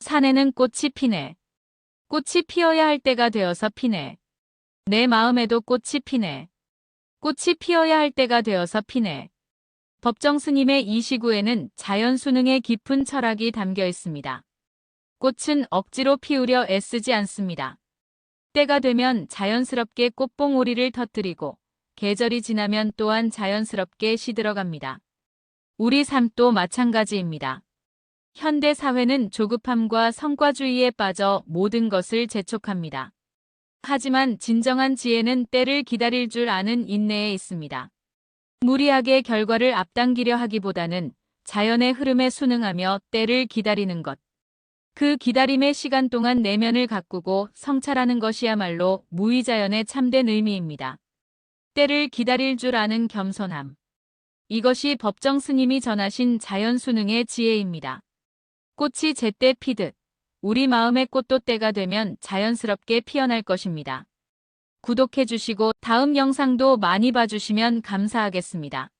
산에는 꽃이 피네. 꽃이 피어야 할 때가 되어서 피네. 내 마음에도 꽃이 피네. 꽃이 피어야 할 때가 되어서 피네. 법정 스님의 이 시구에는 자연 수능의 깊은 철학이 담겨 있습니다. 꽃은 억지로 피우려 애쓰지 않습니다. 때가 되면 자연스럽게 꽃봉오리를 터뜨리고 계절이 지나면 또한 자연스럽게 시들어갑니다. 우리 삶도 마찬가지입니다. 현대 사회는 조급함과 성과주의에 빠져 모든 것을 재촉합니다. 하지만 진정한 지혜는 때를 기다릴 줄 아는 인내에 있습니다. 무리하게 결과를 앞당기려 하기보다는 자연의 흐름에 순응하며 때를 기다리는 것. 그 기다림의 시간 동안 내면을 가꾸고 성찰하는 것이야말로 무의자연의 참된 의미입니다. 때를 기다릴 줄 아는 겸손함. 이것이 법정 스님이 전하신 자연 순응의 지혜입니다. 꽃이 제때 피듯 우리 마음의 꽃도 때가 되면 자연스럽게 피어날 것입니다. 구독해 주시고 다음 영상도 많이 봐주시면 감사하겠습니다.